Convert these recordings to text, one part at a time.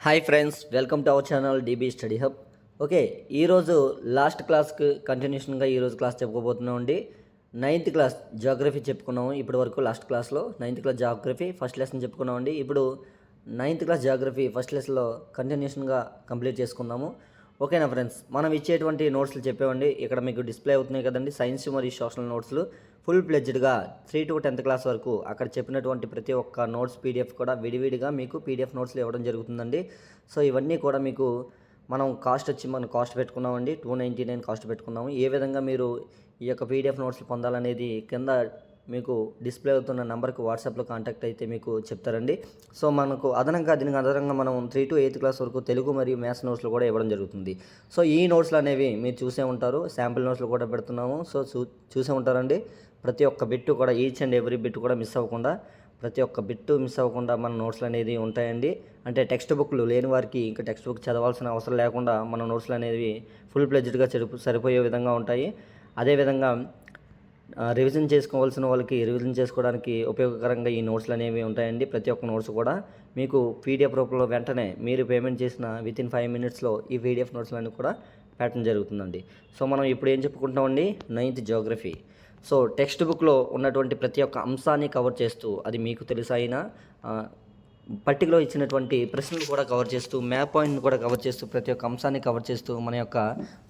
Hi friends welcome to our channel DB study hub okay ఈరోజు last క్లాస్కి కంటిన్యూషన్గా ఈరోజు క్లాస్ చెప్పుకోబోతున్నాం అండి. నైన్త్ క్లాస్ జాగ్రఫీ చెప్పుకున్నాము. ఇప్పటి వరకు లాస్ట్ క్లాస్లో ninth class geography first lesson చెప్పుకున్నాం అండి. ఇప్పుడు నైన్త్ క్లాస్ జాగ్రఫీ ఫస్ట్ లెసన్లో కంటిన్యూషన్గా కంప్లీట్ చేసుకున్నాము ఓకేనా ఫ్రెండ్స్? మనం ఇచ్చేటువంటి నోట్స్లు చెప్పేవండి. ఇక్కడ మీకు డిస్ప్లే అవుతున్నాయి కదండి. సైన్స్ మరియు సోషల్ నోట్స్లు. ఫుల్ ప్లెడ్జ్డ్గా త్రీ టు టెన్త్ క్లాస్ వరకు అక్కడ చెప్పినటువంటి ప్రతి ఒక్క నోట్స్ పీడిఎఫ్ కూడా విడివిడిగా మీకు పీడిఎఫ్ నోట్స్లు ఇవ్వడం జరుగుతుందండి. సో ఇవన్నీ కూడా మీకు మనం కాస్ట్ వచ్చి మనం కాస్ట్ పెట్టుకున్నామండి. టూ నైంటీ నైన్ కాస్ట్ పెట్టుకున్నాము. ఏ విధంగా మీరు ఈ యొక్క పీడిఎఫ్ నోట్స్లు పొందాలనేది కింద మీకు డిస్ప్లే అవుతున్న నెంబర్కి వాట్సాప్లో కాంటాక్ట్ అయితే మీకు చెప్తారండి. సో మనకు అదనంగా దీనికి అదనంగా మనం త్రీ టు ఎయిత్ క్లాస్ వరకు తెలుగు మరియు మ్యాథ్స్ నోట్స్లు కూడా ఇవ్వడం జరుగుతుంది. సో ఈ నోట్స్లు అనేవి మీరు చూసే ఉంటారు. శాంపిల్ నోట్స్లు కూడా పెడుతున్నాము. సో చూ చూసే ఉంటారండి. ప్రతి ఒక్క బిట్టు కూడా ఈచ్ అండ్ ఎవ్రీ బిట్ కూడా మిస్ అవ్వకుండా ప్రతి ఒక్క బిట్టు మిస్ అవ్వకుండా మన నోట్స్లు అనేది ఉంటాయండి. అంటే టెక్స్ట్ బుక్లు లేని వారికి ఇంకా టెక్స్ట్ బుక్ చదవాల్సిన అవసరం లేకుండా మన నోట్స్లు అనేవి ఫుల్ ప్లెజ్డ్గా సరిపోయే విధంగా ఉంటాయి. అదేవిధంగా రివిజన్ చేసుకోవాల్సిన వాళ్ళకి రివిజన్ చేసుకోవడానికి ఉపయోగకరంగా ఈ నోట్స్లు అనేవి ఉంటాయండి. ప్రతి ఒక్క నోట్స్ కూడా మీకు పీడిఎఫ్ రూపంలో వెంటనే మీరు పేమెంట్ చేసిన విత్ ఇన్ ఫైవ్ మినిట్స్లో ఈ పీడిఎఫ్ నోట్స్లు అన్నీ కూడా పెట్టడం జరుగుతుందండి. సో మనం ఇప్పుడు ఏం చెప్పుకుంటామండి నైన్త్ జోగ్రఫీ సో టెక్స్ట్ బుక్లో ఉన్నటువంటి ప్రతి ఒక్క అంశాన్ని కవర్ చేస్తూ అది మీకు తెలుసా అయినా పట్టికలో ఇచ్చినటువంటి ప్రశ్నలు కూడా కవర్ చేస్తూ మ్యాప్ పాయింట్ని కూడా కవర్ చేస్తూ ప్రతి ఒక్క అంశాన్ని కవర్ చేస్తూ మన యొక్క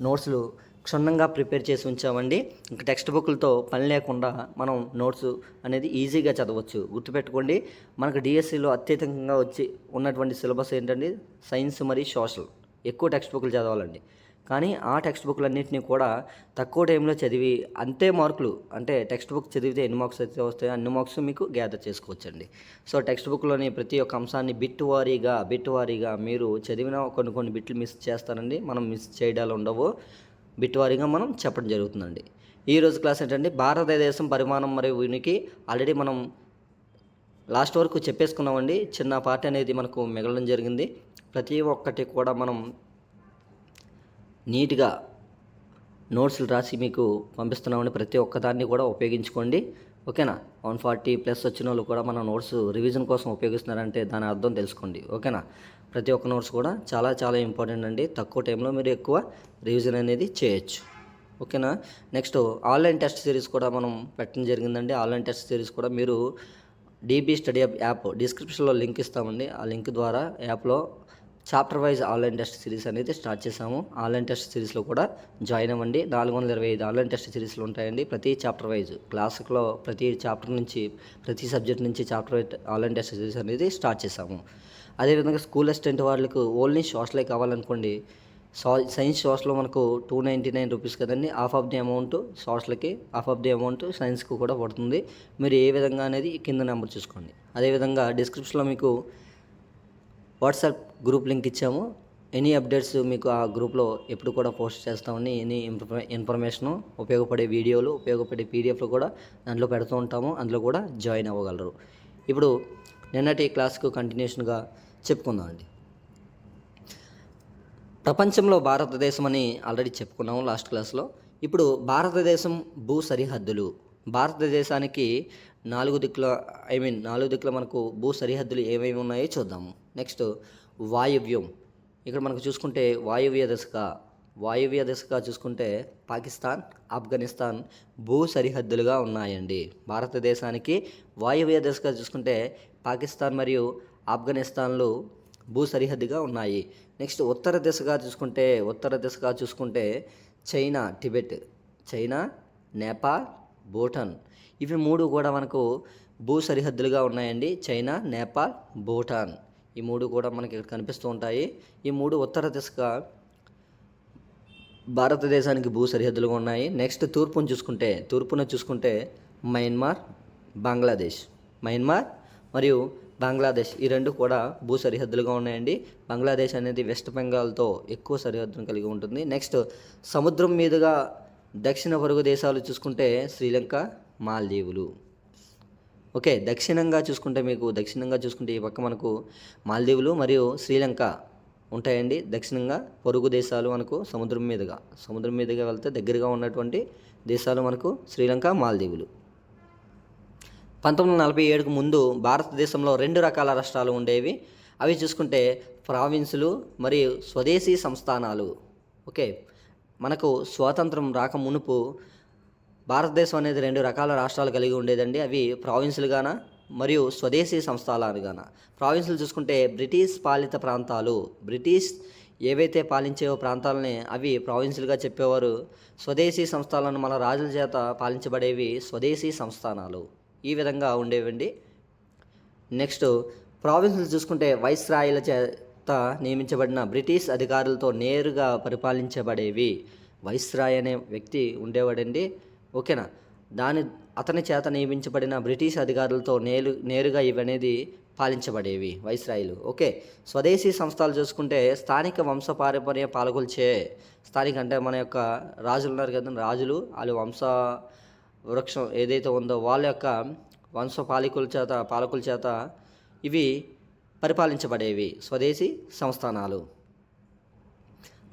నోట్స్లు క్షుణ్ణంగా ప్రిపేర్ చేసి ఉంచామండి. ఇంకా టెక్స్ట్ బుక్లతో పని లేకుండా మనం నోట్స్ అనేది ఈజీగా చదవచ్చు. గుర్తుపెట్టుకోండి మనకు డిఎస్సిలో అత్యధికంగా వచ్చి ఉన్నటువంటి సిలబస్ ఏంటండి? సైన్స్ మరియు సోషల్. ఎక్కువ టెక్స్ట్ బుక్లు చదవాలండి. కానీ ఆ టెక్స్ట్ బుక్లన్నింటినీ కూడా తక్కువ టైంలో చదివి అంతే మార్కులు అంటే టెక్స్ట్ బుక్ చదివితే ఎన్ని మార్క్స్ అయితే వస్తాయో అన్ని మార్క్స్ మీకు గ్యాదర్ చేసుకోవచ్చండి. సో టెక్స్ట్ బుక్లోని ప్రతి ఒక్క అంశాన్ని బిట్ వారీగా బిట్ వారీగా మీరు చదివిన కొన్ని కొన్ని బిట్లు మిస్ చేస్తారండి మనం మిస్ చేయడాలు ఉండవు. బిట్వారీగా మనం చెప్పడం జరుగుతుందండి. ఈ రోజు క్లాస్ ఏంటంటే భారతదేశం పరిమాణం మరియు ఉనికి ఆల్రెడీ మనం లాస్ట్ వరకు చెప్పేసుకున్నామండి. చిన్న పార్ట్ అనేది మనకు మిగలడం జరిగింది. ప్రతి ఒక్కటి కూడా మనం నీట్గా నోట్స్లు రాసి మీకు పంపిస్తున్నామని ప్రతి ఒక్కదాన్ని కూడా ఉపయోగించుకోండి. ఓకేనా? వన్ ఫార్టీ ప్లస్ వచ్చిన వాళ్ళు కూడా మన నోట్స్ రివిజన్ కోసం ఉపయోగిస్తున్నారంటే దాని అర్థం తెలుసుకోండి. ఓకేనా? ప్రతి ఒక్క నోట్స్ కూడా చాలా చాలా ఇంపార్టెంట్ అండి. తక్కువ టైంలో మీరు ఎక్కువ రివిజన్ అనేది చేయొచ్చు. ఓకేనా? నెక్స్ట్ ఆన్లైన్ టెస్ట్ సిరీస్ కూడా మనం పెట్టడం జరిగిందండి. ఆన్లైన్ టెస్ట్ సిరీస్ కూడా మీరు డీబీ స్టడీ యాప్ యాప్ డిస్క్రిప్షన్లో లింక్ ఇస్తామండి. ఆ లింక్ ద్వారా యాప్లో chapter wise online test series అనేది స్టార్ట్ చేసాము ఆన్లైన్ టెస్ట్ సిరీస్లో కూడా జాయిన్ అవ్వండి. నాలుగు వందల ఇరవై ఐదు ఆన్లైన్ టెస్ట్ సిరీస్లు ఉంటాయండి. ప్రతి చాప్టర్ వైజ్ క్లాసులో ప్రతి చాప్టర్ నుంచి ప్రతి సబ్జెక్ట్ నుంచి chapter wise online test series అనేది స్టార్ట్ చేసాము అదేవిధంగా స్కూల్ అసిస్టెంట్ వాళ్ళకు ఓన్లీ సోషలే కావాలనుకోండి సో సైన్స్ సోషల్లో మనకు టూ నైంటీ నైన్ రూపీస్ కదండి హాఫ్ ఆఫ్ ది అమౌంట్ సోషల్కి హాఫ్ ఆఫ్ ది అమౌంట్ సైన్స్కి కూడా పడుతుంది. మీరు ఏ విధంగా అనేది కింద నెంబర్ చూసుకోండి. అదేవిధంగా డిస్క్రిప్షన్లో మీకు వాట్సాప్ గ్రూప్ లింక్ ఇచ్చాము. ఎనీ అప్డేట్స్ మీకు ఆ గ్రూప్లో ఎప్పుడు కూడా పోస్ట్ చేస్తామని ఎనీ ఇన్ఫర్మే ఇన్ఫర్మేషను ఉపయోగపడే వీడియోలు ఉపయోగపడే పీడిఎఫ్లు కూడా దాంట్లో పెడుతూ ఉంటాము. అందులో కూడా జాయిన్ అవ్వగలరు. ఇప్పుడు నిన్నటి క్లాస్కు కంటిన్యూషన్గా చెప్పుకుందామండి. ప్రపంచంలో భారతదేశం అని ఆల్రెడీ చెప్పుకున్నాము లాస్ట్ క్లాస్లో. ఇప్పుడు భారతదేశం భూ సరిహద్దులు. భారతదేశానికి నాలుగు దిక్కుల ఐ మీన్ నాలుగు దిక్కుల మనకు భూ సరిహద్దులు ఏమేమి ఉన్నాయో చూద్దాము నెక్స్ట్ వాయువ్యం. ఇక్కడ మనకు చూసుకుంటే వాయువ్య దశక. వాయువ్య దిశగా చూసుకుంటే పాకిస్తాన్ ఆఫ్ఘనిస్తాన్ భూ సరిహద్దులుగా ఉన్నాయండి. భారతదేశానికి వాయువ్య దశక చూసుకుంటే పాకిస్తాన్ మరియు ఆఫ్ఘనిస్తాన్లు భూ సరిహద్దుగా ఉన్నాయి. నెక్స్ట్ ఉత్తర దిశగా చూసుకుంటే ఉత్తర దిశగా చూసుకుంటే China Tibet China Nepal Bhutan. ఇవి మూడు కూడా మనకు భూ సరిహద్దులుగా ఉన్నాయండి. చైనా నేపాల్ భూటాన్. ఈ మూడు కూడా మనకి ఇక్కడ కనిపిస్తూ ఉంటాయి. ఈ మూడు ఉత్తర దిశగా భారతదేశానికి భూ సరిహద్దులుగా ఉన్నాయి. నెక్స్ట్ తూర్పును చూసుకుంటే తూర్పున చూసుకుంటే మయన్మార్ బంగ్లాదేశ్. మయన్మార్ మరియు బంగ్లాదేశ్ ఈ రెండు కూడా భూ సరిహద్దులుగా ఉన్నాయండి. బంగ్లాదేశ్ అనేది వెస్ట్ బెంగాల్తో ఎక్కువ సరిహద్దును కలిగి ఉంటుంది. నెక్స్ట్ సముద్రం మీదుగా దక్షిణ పొరుగు దేశాలు చూసుకుంటే శ్రీలంక మాల్దీవులు. ఓకే దక్షిణంగా చూసుకుంటే మీకు దక్షిణంగా చూసుకుంటే ఈ పక్క మనకు మాల్దీవులు మరియు శ్రీలంక ఉంటాయండి. దక్షిణంగా పొరుగు దేశాలు మనకు సముద్రం మీదుగా సముద్రం మీదుగా వెళ్తే దగ్గరగా ఉన్నటువంటి దేశాలు మనకు శ్రీలంక మాల్దీవులు. పంతొమ్మిది వందల నలభై ఏడుకు ముందు భారతదేశంలో రెండు రకాల రాష్ట్రాలు ఉండేవి. అవి చూసుకుంటే ప్రావిన్సులు మరియు స్వదేశీ సంస్థానాలు. ఓకే. మనకు స్వాతంత్రం రాక మునుపు భారతదేశం అనేది రెండు రకాల రాష్ట్రాలు కలిగి ఉండేదండి. అవి ప్రావిన్సులుగాన మరియు స్వదేశీ సంస్థానాలుగాన. ప్రావిన్సులు చూసుకుంటే బ్రిటిష్ పాలిత ప్రాంతాలు. బ్రిటిష్ ఏవైతే పాలించేవో ప్రాంతాలని అవి ప్రావిన్సులుగా చెప్పేవారు. స్వదేశీ సంస్థలను మన రాజుల చేత పాలించబడేవి స్వదేశీ సంస్థానాలు. ఈ విధంగా ఉండేవండి. నెక్స్ట్ ప్రావిన్సులు చూసుకుంటే వైస్రాయిల చేత నియమించబడిన బ్రిటిష్ అధికారులతో నేరుగా పరిపాలించబడేవి. వైస్రాయ్ అనే వ్యక్తి ఉండేవాడండి. ఓకేనా? దాని అతని చేత నియమించబడిన బ్రిటిష్ అధికారులతో నేరు నేరుగా ఇవనేది పాలించబడేవి వైస్రాయిలు. ఓకే? స్వదేశీ సంస్థలు చూసుకుంటే స్థానిక వంశపారంపర్య పాలకులచే స్థానిక అంటే మన యొక్క రాజులు ఉన్నారు కదా రాజులు వాళ్ళు వంశ వృక్షం ఏదైతే ఉందో వాళ్ళ యొక్క వంశ పాలకుల చేత పాలకుల చేత ఇవి పరిపాలించబడేవి. స్వదేశీ సంస్థానాలు.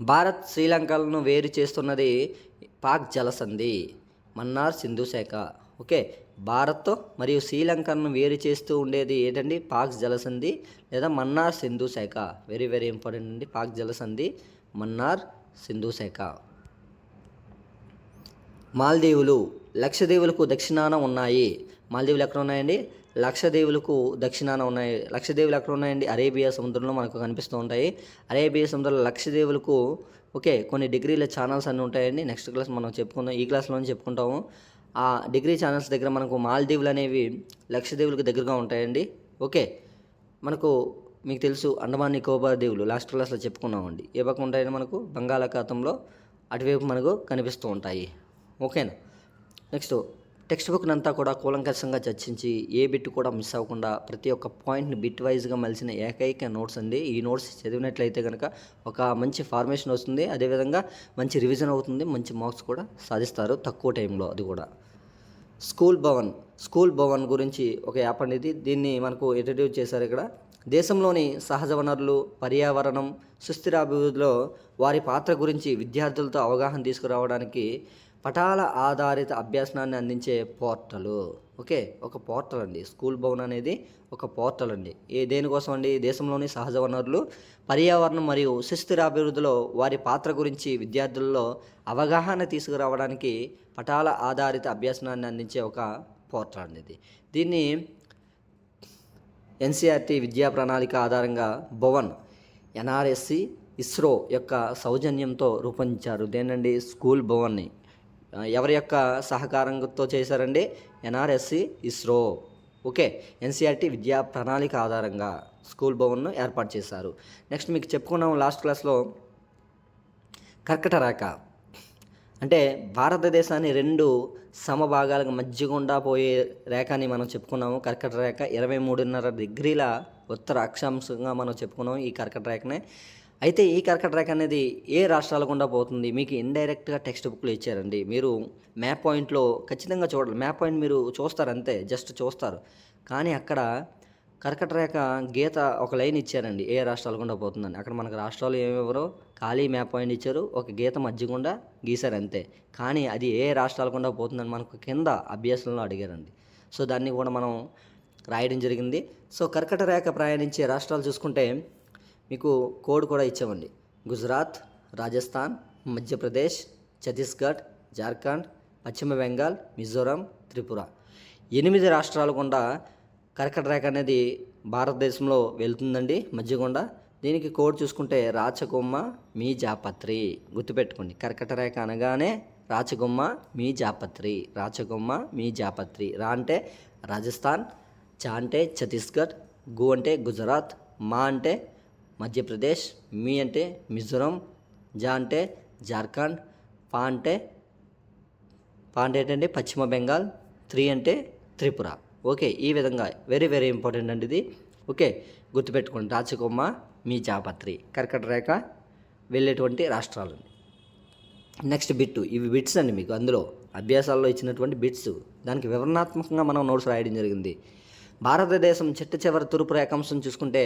భారత్ శ్రీలంకలను వేరు చేస్తున్నది పాక్ జలసంధి మన్నార్ సింధు శాఖ. ఓకే భారత్ మరియు శ్రీలంకను వేరు చేస్తూ ఉండేది ఏంటండి? పాక్ జలసంధి లేదా మన్నార్ సింధు శాఖ. వెరీ వెరీ ఇంపార్టెంట్ అండి. పాక్ జలసంధి మన్నార్ సింధు శాఖ. మాల్దీవులు. లక్షదేవులకు దక్షిణాన ఉన్నాయి. మాల్దీవులు ఎక్కడ ఉన్నాయండి? లక్షదేవులకు దక్షిణాన ఉన్నాయి. లక్షదేవులు ఎక్కడ ఉన్నాయండి? అరేబియా సముద్రంలో మనకు కనిపిస్తూ ఉంటాయి. అరేబియా సముద్రంలో లక్షదేవులకు ఓకే కొన్ని డిగ్రీల ఛానల్స్ అన్నీ ఉంటాయండి. నెక్స్ట్ క్లాస్ మనం చెప్పుకుందాం. ఈ క్లాస్లోనే చెప్పుకుంటాము. ఆ డిగ్రీ ఛానల్స్ దగ్గర మనకు మాల్దీవులు అనేవి లక్షదేవులకు దగ్గరగా ఉంటాయండి. ఓకే మనకు మీకు తెలుసు అండమాన్ నికోబార్ దీవులు. లాస్ట్ క్లాస్లో చెప్పుకున్నామండి. ఏ పక్క ఉంటాయని మనకు? బంగాళాఖాతంలో అటువైపు మనకు కనిపిస్తూ ఉంటాయి. ఓకేనా? నెక్స్ట్ టెక్స్ట్ బుక్ అంతా కూడా కూలంకషంగా చర్చించి ఏ బిట్ కూడా మిస్ అవ్వకుండా ప్రతి ఒక్క పాయింట్ని బిట్ వైజ్గా మలిసిన ఏకైక నోట్స్ అండి. ఈ నోట్స్ చదివినట్లయితే కనుక ఒక మంచి ఫార్మేషన్ వస్తుంది. అదేవిధంగా మంచి రివిజన్ అవుతుంది. మంచి మార్క్స్ కూడా సాధిస్తారు తక్కువ టైంలో అది కూడా. స్కూల్ భవన్ స్కూల్ భవన్ గురించి ఒక యాప్ అనేది దీన్ని మనకు ఇంట్రడ్యూస్ చేశారు ఇక్కడ. దేశంలోని సహజ వనరులు పర్యావరణం సుస్థిర అభివృద్ధిలో వారి పాత్ర గురించి విద్యార్థులతో అవగాహన తీసుకురావడానికి పటాల ఆధారిత అభ్యాసనాన్ని అందించే పోర్టలు. ఓకే? ఒక పోర్టల్ అండి. స్కూల్ భవన్ అనేది ఒక పోర్టల్ అండి. ఏ దేనికోసం అండి? దేశంలోని సహజ వనరులు పర్యావరణం మరియు సుస్థిర అభివృద్ధిలో వారి పాత్ర గురించి విద్యార్థుల్లో అవగాహన తీసుకురావడానికి పటాల ఆధారిత అభ్యాసనాన్ని అందించే ఒక పోర్టల్ అండి ఇది. దీన్ని ఎన్సీఆర్టీ విద్యా ప్రణాళిక ఆధారంగా భవన్ ఎన్ఆర్ఎస్సి ఇస్రో యొక్క సౌజన్యంతో రూపొందించారు. దేనండి స్కూల్ భవన్ని. ఎవరి యొక్క సహకారంతో చేశారండి? ఎన్ఆర్ఎస్సి ఇస్రో. ఓకే ఎన్సీఆర్టీ విద్యా ప్రణాళిక ఆధారంగా స్కూల్ భవన్ను ఏర్పాటు చేశారు. నెక్స్ట్ మీకు చెప్పుకున్నాము లాస్ట్ క్లాస్లో కర్కట రేఖ అంటే భారతదేశాన్ని రెండు సమభాగాలకు మధ్య గుండా పోయే రేఖని మనం చెప్పుకున్నాము. కర్కట రేఖ ఇరవై మూడున్నర డిగ్రీల ఉత్తర అక్షాంశంగా మనం చెప్పుకున్నాం ఈ కర్కట రేఖనే అయితే ఈ కర్కట రేఖ అనేది ఏ రాష్ట్రాల గుండా పోతుంది? మీకు ఇండైరెక్ట్గా టెక్స్ట్ బుక్లు ఇచ్చారండి. మీరు మ్యాప్ పాయింట్లో ఖచ్చితంగా చూడాలి. మ్యాప్ పాయింట్ మీరు చూస్తారు అంతే జస్ట్ చూస్తారు. కానీ అక్కడ కర్కట రేఖ గీత ఒక లైన్ ఇచ్చారండి. ఏ రాష్ట్రాల గుండా పోతుందని. అక్కడ మనకు రాష్ట్రాలు ఏమెవరో ఖాళీ మ్యాప్ పాయింట్ ఇచ్చారు. ఒక గీత మధ్య గుండా గీశారు అంతే. కానీ అది ఏ రాష్ట్రాల గుండా పోతుందని మనకు కింద అభ్యాసంలో అడిగారండి. సో దాన్ని కూడా మనం రాయడం జరిగింది. సో కర్కట రేఖ ప్రయాణించే రాష్ట్రాలు చూసుకుంటే మీకు కోడ్ కూడా ఇచ్చామండి. గుజరాత్ రాజస్థాన్ మధ్యప్రదేశ్ ఛత్తీస్గఢ్ జార్ఖండ్ పశ్చిమ బెంగాల్ మిజోరాం త్రిపుర. ఎనిమిది రాష్ట్రాల గుండా కర్కట రేఖ అనేది భారతదేశంలో వెళ్తుందండి మధ్యగుండా. దీనికి కోడ్ చూసుకుంటే రాచగుమ్మ మీ జాపత్రి. గుర్తుపెట్టుకోండి కర్కట రేఖ అనగానే రాచగుమ్మ మీ జాపత్రి రాచగుమ్మ మీ జాపత్రి. రా అంటే రాజస్థాన్ చా అంటే ఛత్తీస్గఢ్ గు అంటే గుజరాత్ మా అంటే మధ్యప్రదేశ్ మీ అంటే మిజోరం జా అంటే జార్ఖండ్ పా అంటే పా అంటే ఏంటంటే పశ్చిమ బెంగాల్ త్రీ అంటే త్రిపుర. ఓకే ఈ విధంగా వెరీ వెరీ ఇంపార్టెంట్ అండి ఇది. ఓకే గుర్తుపెట్టుకోండి రాచకొమ్మ మీ జాపత్రి కర్కట రేఖ వెళ్ళేటువంటి రాష్ట్రాలు. నెక్స్ట్ బిట్ ఇవి బిట్స్ అండి మీకు. అందులో అభ్యాసాల్లో ఇచ్చినటువంటి బిట్స్ దానికి వివరణాత్మకంగా మనం నోట్స్ రాయడం జరిగింది. భారతదేశం చిట్ట చివరి తూర్పు రేఖాంశం చూసుకుంటే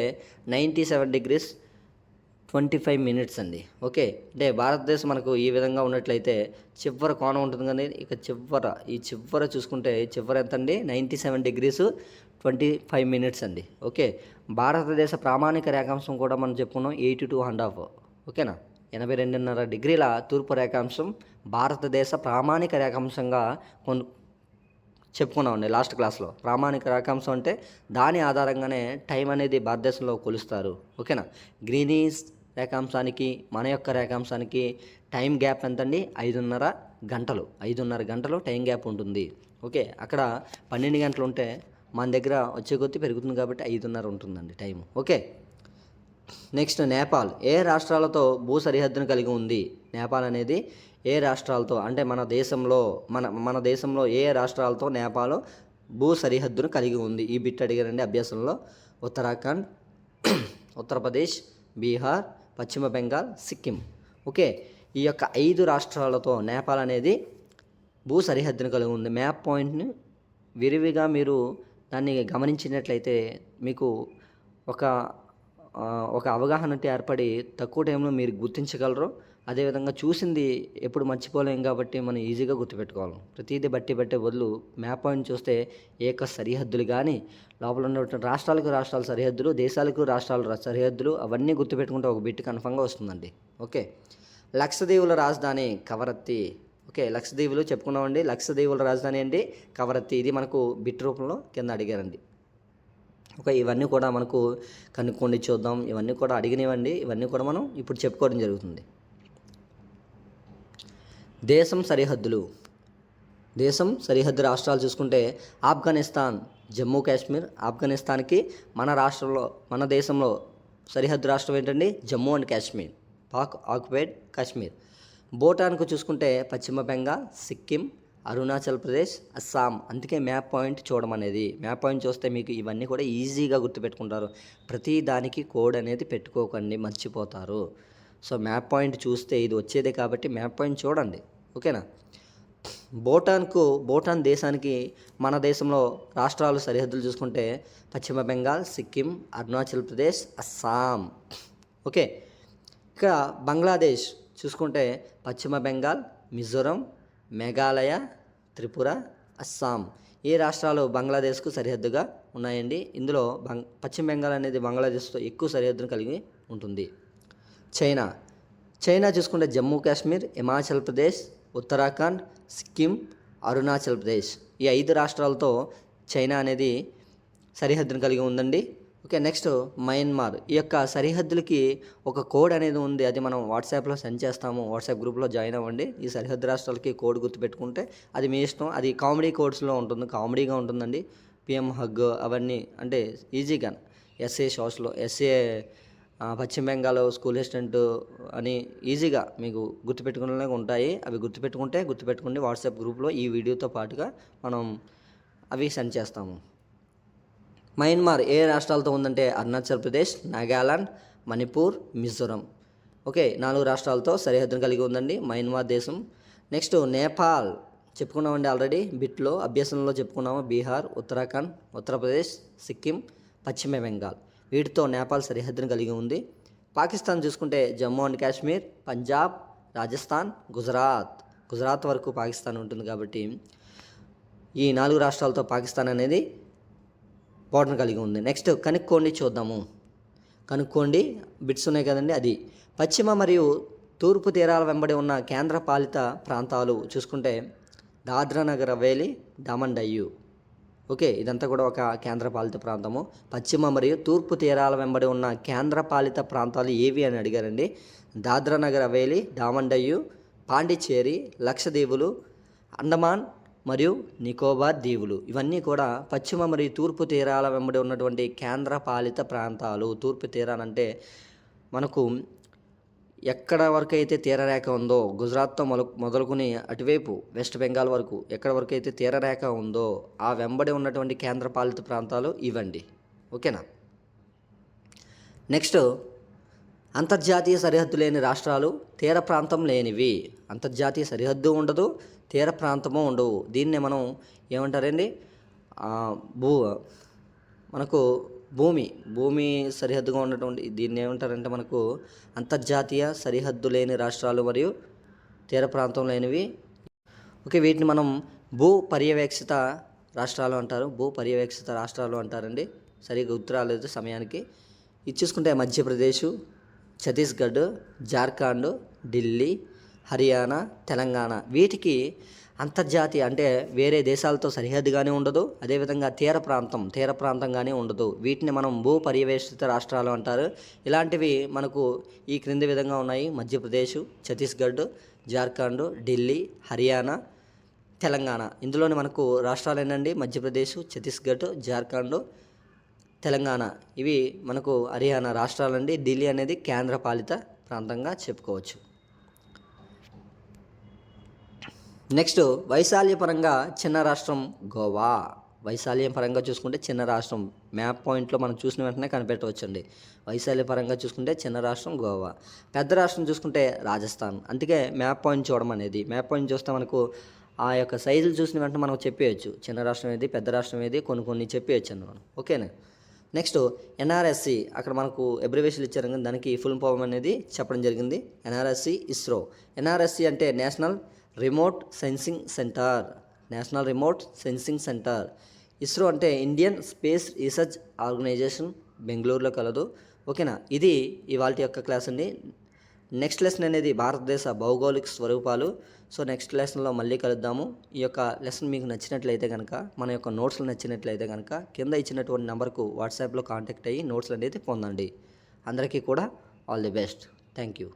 ninety seven degrees twenty five minutes అండి. ఓకే అంటే భారతదేశం మనకు ఈ విధంగా ఉన్నట్లయితే చివర కోణం ఉంటుంది కానీ ఇక చివర ఈ చివర చూసుకుంటే చివర ఎంత అండి ninety seven degrees twenty five minutes అండి. ఓకే భారతదేశ ప్రామాణిక రేఖాంశం కూడా మనం చెప్పుకున్నాం ఎయిటీ టూ అండ్ హాఫ్. ఓకేనా? ఎనభై రెండున్నర డిగ్రీల తూర్పు రేఖాంశం భారతదేశ ప్రామాణిక రేఖాంశంగా కొన్ చెప్పుకున్నామండి లాస్ట్ క్లాస్లో. ప్రామాణిక రేఖాంశం అంటే దాని ఆధారంగానే టైం అనేది భారతదేశంలో కొలుస్తారు. ఓకేనా? గ్రీనీస్ రేఖాంశానికి మన యొక్క రేఖాంశానికి టైం గ్యాప్ ఎంతండి? ఐదున్నర గంటలు. ఐదున్నర గంటలు టైం గ్యాప్ ఉంటుంది. ఓకే? అక్కడ పన్నెండు గంటలు ఉంటే మన దగ్గర వచ్చే కొద్దీ పెరుగుతుంది కాబట్టి ఐదున్నర ఉంటుందండి టైం ఓకే? నెక్స్ట్ నేపాల్. ఏ రాష్ట్రాలతో భూ సరిహద్దును కలిగి ఉంది? నేపాల్ అనేది ఏ రాష్ట్రాలతో? అంటే మన దేశంలో మన మన దేశంలో ఏ రాష్ట్రాలతో నేపాల్ భూ సరిహద్దును కలిగి ఉంది? ఈ బిట్ అడిగారండి అభ్యాసంలో. ఉత్తరాఖండ్ ఉత్తరప్రదేశ్ బీహార్ పశ్చిమ బెంగాల్ సిక్కిం. ఓకే. ఈ యొక్క ఐదు రాష్ట్రాలతో నేపాల్ అనేది భూ సరిహద్దును కలిగి ఉంది. మ్యాప్ పాయింట్ని విరివిగా మీరు దాన్ని గమనించినట్లయితే మీకు ఒక ఒక అవగాహన ఏర్పడి తక్కువ టైంలో మీరు గుర్తించగలరు అదేవిధంగా చూసింది ఎప్పుడు మర్చిపోలేం కాబట్టి మనం ఈజీగా గుర్తుపెట్టుకోవాలి. ప్రతిదీ బట్టి పట్టే బదులు మ్యాప్ పాయింట్ చూస్తే ఏక సరిహద్దులు కానీ లోపల ఉన్నటువంటి రాష్ట్రాలకు రాష్ట్రాల సరిహద్దులు దేశాలకు రాష్ట్రాల సరిహద్దులు అవన్నీ గుర్తుపెట్టుకుంటే ఒక బిట్ కన్ఫామ్గా వస్తుందండి. ఓకే. లక్షదీవుల రాజధాని కవరత్తి. ఓకే లక్షదీవులు చెప్పుకున్నామండి. లక్షదీవుల రాజధాని అండి కవరత్తి. ఇది మనకు బిట్ రూపంలో కింద అడిగారండి. ఓకే ఇవన్నీ కూడా మనకు కనుక్కోండి చూద్దాం. ఇవన్నీ కూడా అడిగినవండి ఇవన్నీ కూడా మనం ఇప్పుడు చెప్పుకోవడం జరుగుతుంది. దేశం సరిహద్దులు. దేశం సరిహద్దు రాష్ట్రాలు చూసుకుంటే ఆఫ్ఘనిస్తాన్ జమ్మూ కాశ్మీర్ ఆఫ్ఘనిస్తాన్కి మన రాష్ట్రంలో మన దేశంలో సరిహద్దు రాష్ట్రం ఏంటండి? జమ్మూ అండ్ కాశ్మీర్. పాక్ ఆక్యుపైడ్ కాశ్మీర్. భూటాన్కు చూసుకుంటే పశ్చిమ బెంగాల్ సిక్కిం అరుణాచల్ ప్రదేశ్ అస్సాం. అందుకే మ్యాప్ పాయింట్ చూడమనేది మ్యాప్ పాయింట్ చూస్తే మీకు ఇవన్నీ కూడా ఈజీగా గుర్తుపెట్టుకుంటారు. ప్రతి దానికి కోడ్ అనేది పెట్టుకోకండి మర్చిపోతారు. సో మ్యాప్ పాయింట్ చూస్తే ఇది వచ్చేదే కాబట్టి మ్యాప్ పాయింట్ చూడండి. ఓకేనా? భూటాన్కు భూటాన్ దేశానికి మన దేశంలో రాష్ట్రాలు సరిహద్దులు చూసుకుంటే పశ్చిమ బెంగాల్ సిక్కిం అరుణాచల్ ప్రదేశ్ అస్సాం. ఓకే? ఇక బంగ్లాదేశ్ చూసుకుంటే పశ్చిమ బెంగాల్ మిజోరం మేఘాలయ త్రిపుర అస్సాం ఈ రాష్ట్రాలు బంగ్లాదేశ్కు సరిహద్దుగా ఉన్నాయండి? ఇందులో బంగ్ పశ్చిమ బెంగాల్ అనేది బంగ్లాదేశ్తో ఎక్కువ సరిహద్దును కలిగి ఉంటుంది. చైనా. చైనా చూసుకుంటే జమ్మూ కాశ్మీర్ హిమాచల్ ప్రదేశ్ ఉత్తరాఖండ్ సిక్కిం అరుణాచల్ ప్రదేశ్ ఈ ఐదు రాష్ట్రాలతో చైనా అనేది సరిహద్దును కలిగి ఉందండి. ఓకే నెక్స్ట్ మయన్మార్ ఈ యొక్క సరిహద్దులకి ఒక కోడ్ అనేది ఉంది. అది మనం వాట్సాప్లో సెండ్ చేస్తాము. వాట్సాప్ గ్రూప్లో జాయిన్ అవ్వండి. ఈ సరిహద్దు రాష్ట్రాలకి కోడ్ గుర్తుపెట్టుకుంటే అది మీ ఇష్టం. అది కామెడీ కోడ్స్లో ఉంటుంది. కామెడీగా ఉంటుందండి. పిఎం హగ్ అవన్నీ. అంటే ఈజీగా ఎస్ఏ షోస్లో ఎస్ఏ పశ్చిమ బెంగాల్ స్కూల్ అసిస్టెంట్ అని ఈజీగా మీకు గుర్తుపెట్టుకునే ఉంటాయి. అవి గుర్తుపెట్టుకుంటే గుర్తుపెట్టుకోండి. వాట్సాప్ గ్రూప్లో ఈ వీడియోతో పాటుగా మనం అవి సెండ్ చేస్తాము. మయన్మార్ ఏ రాష్ట్రాలతో ఉందంటే అరుణాచల్ ప్రదేశ్ నాగాలాండ్ మణిపూర్ మిజోరం. ఓకే నాలుగు రాష్ట్రాలతో సరిహద్దును కలిగి ఉందండి మయన్మార్ దేశం. నెక్స్ట్ నేపాల్. చెప్పుకున్నామండి ఆల్రెడీ బిట్లో అభ్యసనంలో చెప్పుకున్నాము బీహార్ ఉత్తరాఖండ్ ఉత్తరప్రదేశ్ సిక్కిం పశ్చిమ బెంగాల్ వీటితో నేపాల్ సరిహద్దును కలిగి ఉంది. పాకిస్తాన్ చూసుకుంటే జమ్మూ అండ్ కాశ్మీర్ పంజాబ్ రాజస్థాన్ గుజరాత్. గుజరాత్ వరకు పాకిస్తాన్ ఉంటుంది కాబట్టి ఈ నాలుగు రాష్ట్రాలతో పాకిస్తాన్ అనేది బోర్డర్ కలిగి ఉంది. నెక్స్ట్ కనుక్కోండి చూద్దాము. కనుక్కోండి బిట్స్ ఉన్నాయి కదండి అది. పశ్చిమ మరియు తూర్పు తీరాల వెంబడి ఉన్న కేంద్ర పాలిత ప్రాంతాలు చూసుకుంటే దాద్రానగర్ హవేలీ ఓకే ఇదంతా కూడా ఒక కేంద్రపాలిత ప్రాంతము. పశ్చిమ మరియు తూర్పు తీరాల వెంబడి ఉన్న కేంద్రపాలిత ప్రాంతాలు ఏవి అని అడిగారండి. దాద్రానగర్ హవేలీ డామన్ డయ్యు పాండిచ్చేరి లక్షద్వీపులు అండమాన్ మరియు నికోబార్ దీవులు. ఇవన్నీ కూడా పశ్చిమ మరియు తూర్పు తీరాల వెంబడి ఉన్నటువంటి కేంద్రపాలిత ప్రాంతాలు. తూర్పు తీరాలంటే మనకు ఎక్కడ వరకు అయితే తీరరేఖ ఉందో గుజరాత్తో మొల మొదలుకొని అటువైపు వెస్ట్ బెంగాల్ వరకు ఎక్కడ వరకు అయితే తీరరేఖ ఉందో ఆ వెంబడి ఉన్నటువంటి కేంద్రపాలిత ప్రాంతాలు ఇవ్వండి ఓకేనా? నెక్స్ట్ అంతర్జాతీయ సరిహద్దు లేని రాష్ట్రాలు తీర ప్రాంతం లేనివి. అంతర్జాతీయ సరిహద్దు ఉండదు తీర ప్రాంతము ఉండవు. దీన్నే మనం ఏమంటారండి? భూ మనకు భూమి భూమి సరిహద్దుగా ఉన్నటువంటి దీన్ని ఏమంటారంటే మనకు అంతర్జాతీయ సరిహద్దు లేని రాష్ట్రాలు మరియు తీర ప్రాంతం లేనివి. ఓకే వీటిని మనం భూ పర్యవేక్షిత రాష్ట్రాలు అంటారు. భూ పర్యవేక్షిత రాష్ట్రాలు అంటారండి. సరిగ్గా ఉత్తరాలు రాలేదు సమయానికి. ఇది చూసుకుంటే మధ్యప్రదేశ్ ఛత్తీస్గఢ్ జార్ఖండ్ ఢిల్లీ హర్యానా తెలంగాణ. వీటికి అంతర్జాతీయ అంటే వేరే దేశాలతో సరిహద్దుగానే ఉండదు. అదేవిధంగా తీర ప్రాంతం తీర ప్రాంతంగానే ఉండదు. వీటిని మనం భూ పర్యవేక్షిత రాష్ట్రాలు అంటారు. ఇలాంటివి మనకు ఈ క్రింది విధంగా ఉన్నాయి. మధ్యప్రదేశ్ ఛత్తీస్గఢ్ జార్ఖండ్ ఢిల్లీ హర్యానా తెలంగాణ. ఇందులోనే మనకు రాష్ట్రాలు ఏంటండి? మధ్యప్రదేశ్ ఛత్తీస్గఢ్ జార్ఖండ్ తెలంగాణ. ఇవి మనకు హర్యానా రాష్ట్రాలండి. ఢిల్లీ అనేది కేంద్రపాలిత ప్రాంతంగా చెప్పుకోవచ్చు. నెక్స్ట్ వైశాల్య పరంగా చిన్న రాష్ట్రం గోవా. వైశాల్యం పరంగా చూసుకుంటే చిన్న రాష్ట్రం. మ్యాప్ పాయింట్లో మనం చూసిన వెంటనే కనిపెట్టవచ్చండి. వైశాల్య పరంగా చూసుకుంటే చిన్న రాష్ట్రం గోవా. పెద్ద రాష్ట్రం చూసుకుంటే రాజస్థాన్. అందుకే మ్యాప్ పాయింట్ చూడడం అనేది. మ్యాప్ పాయింట్ చూస్తే మనకు ఆ యొక్క సైజులు చూసిన వెంటనే మనం చెప్పేయచ్చు. చిన్న రాష్ట్రం ఏది పెద్ద రాష్ట్రం ఏది కొన్ని కొన్ని చెప్పేయచ్చు అండి మనం ఓకేనా? నెక్స్ట్ ఎన్ఆర్ఎస్సి అక్కడ మనకు అబ్రివేషన్ ఇచ్చారు కానీ దానికి ఫుల్ ఫామ్ అనేది చెప్పడం జరిగింది. ఎన్ఆర్ఎస్సి ఇస్రో ఎన్ఆర్ఎస్సి అంటే national remote sensing centre national remote sensing centre ISRO అంటే ఇండియన్ స్పేస్ రీసెర్చ్ ఆర్గనైజేషన్ బెంగళూరులో కలదు. ఓకేనా ఇది ఇవాళ యొక్క క్లాస్ అండి. నెక్స్ట్ లెసన్ అనేది భారతదేశ భౌగోళిక స్వరూపాలు. సో నెక్స్ట్ లెసన్లో మళ్ళీ కలుద్దాము. ఈ యొక్క లెసన్ మీకు నచ్చినట్లయితే కనుక మన యొక్క నోట్స్లు నచ్చినట్లయితే కనుక కింద ఇచ్చినటువంటి నెంబర్కు వాట్సాప్లో కాంటాక్ట్ అయ్యి నోట్స్ అనేది పొందండి. అందరికీ కూడా all the best thank you